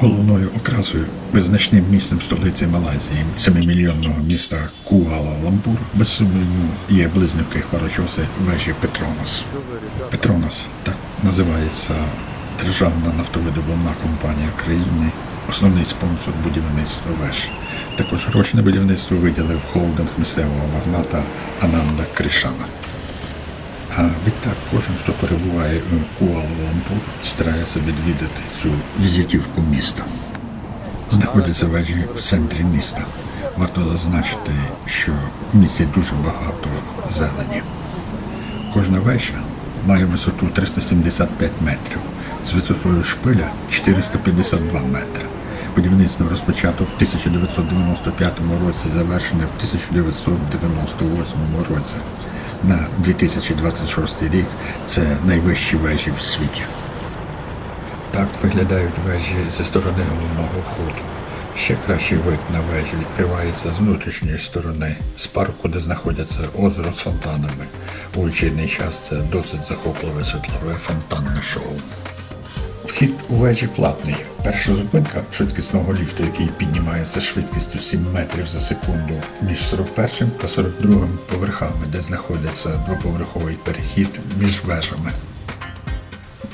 Головною окрасою визначним місцем столиці Малайзії, 7-мільйонного міста Куала-Лампур, без сумніву, є близнюки хмарочоси вежі Петронас. Петронас так називається державна нафтовидобувна компанія країни, основний спонсор будівництва веж. Також гроші на будівництво виділив холдинг місцевого магната Ананда Кришана. Відтак кожен, хто перебуває у Куала-Лампур, старається відвідати цю візитівку міста. Знаходяться вежі в центрі міста. Варто зазначити, що в місті дуже багато зелені. Кожна вежа має висоту 375 метрів, з висотою шпиля 452 метри. Будівництво розпочато в 1995 році, завершене в 1998 році. На 2026 рік це найвищі вежі в світі. Так виглядають вежі зі сторони головного входу. Ще кращий вид на вежі відкривається з внутрішньої сторони, з парку, де знаходяться озеро з фонтанами. У вечірній час це досить захопливе світлове фонтанне шоу. Вхід у вежі платний. Перша зупинка швидкісного ліфту, який піднімається швидкістю 7 метрів за секунду між 41 та 42 поверхами, де знаходиться двоповерховий перехід між вежами.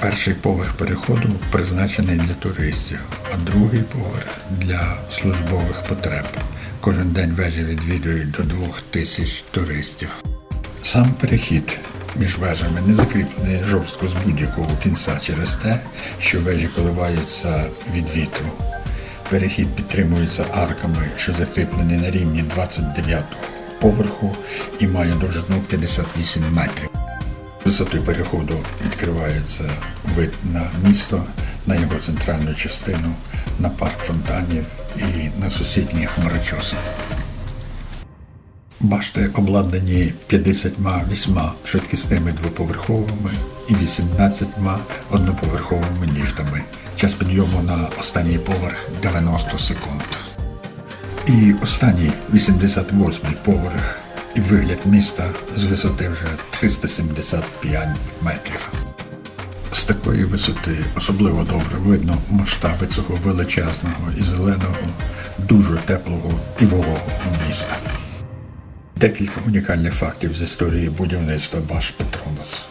Перший поверх переходу призначений для туристів, а другий поверх для службових потреб. Кожен день вежі відвідують до двох тисяч туристів. Сам перехід між вежами не закріплений жорстко з будь-якого кінця через те, що вежі коливаються від вітру. Перехід підтримується арками, що закріплені на рівні 29 поверху і має довжину 58 метрів. Висотою переходу відкривається вид на місто, на його центральну частину, на парк фонтанів і на сусідні хмарочоси. Башти обладнані 58 швидкісними двоповерховими і 18 одноповерховими ліфтами. Час підйому на останній поверх 90 секунд. І останній 88 поверх і вигляд міста з висоти вже 375 метрів. З такої висоти особливо добре видно масштаби цього величезного і зеленого, дуже теплого і вологого міста. Декілька унікальних фактів з історії будівництва Баш Петронас.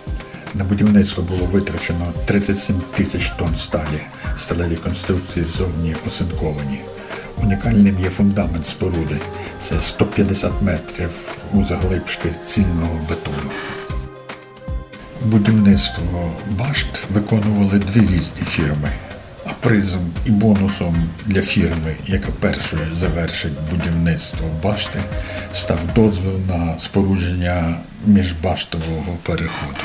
На будівництво було витрачено 37 тисяч тонн сталі, сталеві конструкції ззовні оцинковані. Унікальним є фундамент споруди. Це 150 метрів у заглибшки цільного бетону. Будівництво башт виконували дві різні фірми. А призом і бонусом для фірми, яка першою завершить будівництво башти, став дозвіл на спорудження міжбаштового переходу.